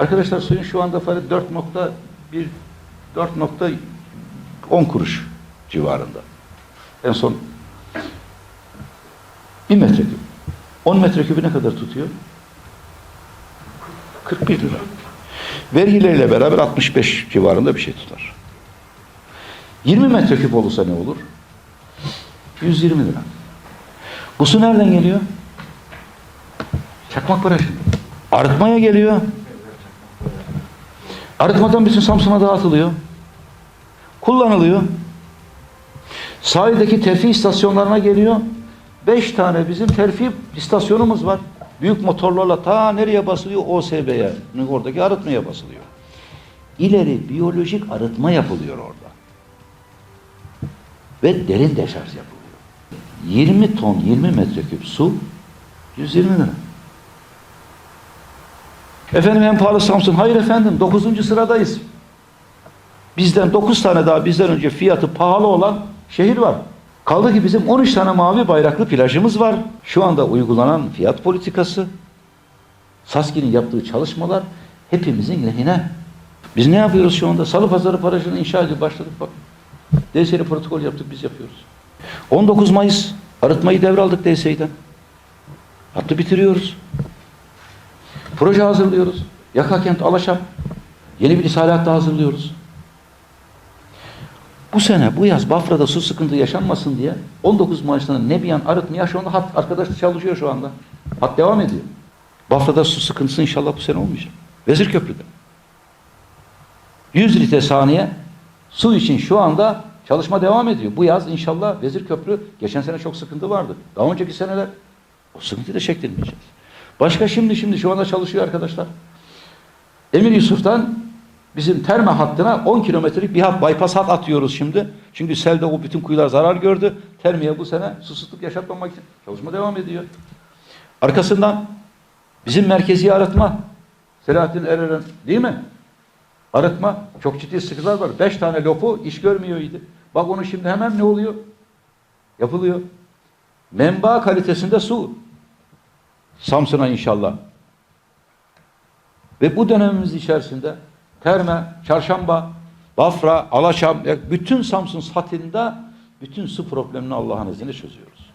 Arkadaşlar suyun şu anda fiyatı 4.1 4.10 kuruş civarında. En son 1 metreküp. 10 metreküpü ne kadar tutuyor? 41 lira. Vergileriyle beraber 65 civarında bir şey tutar. 20 metreküp olursa ne olur? 120 lira. Bu su nereden geliyor? Çakmak Barajı'ndan. Arıtmaya geliyor. Arıtmadan bütün Samsun'a dağıtılıyor. Kullanılıyor. Sahildeki terfi istasyonlarına geliyor. Beş tane bizim terfi istasyonumuz var. Büyük motorlarla ta nereye basılıyor? OSB'ye. Oradaki arıtmaya basılıyor. İleri biyolojik arıtma yapılıyor orada. Ve derin deşarj yapılıyor. 20 ton 20 metreküp su 120 lira. Efendim en pahalı Samsun. Hayır efendim 9. sıradayız. Bizden 9 tane daha bizden önce fiyatı pahalı olan şehir var. Kaldı ki bizim 13 tane mavi bayraklı plajımız var. Şu anda uygulanan fiyat politikası, Saski'nin yaptığı çalışmalar hepimizin lehine. Biz ne yapıyoruz şu anda? Salı Pazarı Barajı'nı inşa ediyor. Başladık bak. DSİ'yle protokol yaptık biz yapıyoruz. 19 Mayıs arıtmayı devraldık DSİ'den. Hattı bitiriyoruz. Proje hazırlıyoruz. Yakakent, Alaşam. Yeni bir ishalatta hazırlıyoruz. Bu sene, bu yaz Bafra'da su sıkıntı yaşanmasın diye 19 Mayıs'ta Nebiyan arıtmaya şu anda hat arkadaş çalışıyor şu anda. Hat devam ediyor. Bafra'da su sıkıntısı inşallah bu sene olmayacak. Vezir Köprü'de. 100 litre saniye su için şu anda çalışma devam ediyor. Bu yaz inşallah Vezir Köprü geçen sene çok sıkıntı vardı. Daha önceki seneler o sıkıntıyı da çektirmeyeceğiz. Başka şimdi şimdi şu anda çalışıyor arkadaşlar. Emir Yusuf'tan bizim terme hattına 10 kilometrelik bir hat, bypass hat atıyoruz şimdi. Çünkü selde o bütün kuyular zarar gördü. Termiye bu sene susuzluk yaşatmamak için çalışma devam ediyor. Arkasından bizim merkezi arıtma Selahattin Erer'in değil mi? Arıtma çok ciddi sıkıntılar var. Beş tane lopu iş görmüyor idi. Bak onu şimdi hemen ne oluyor? Yapılıyor. Menba kalitesinde su. Samsun'a inşallah. Ve bu dönemimiz içerisinde Terme, Çarşamba, Bafra, Alaşam, bütün Samsun satında bütün su problemini Allah'ın izniyle çözüyoruz.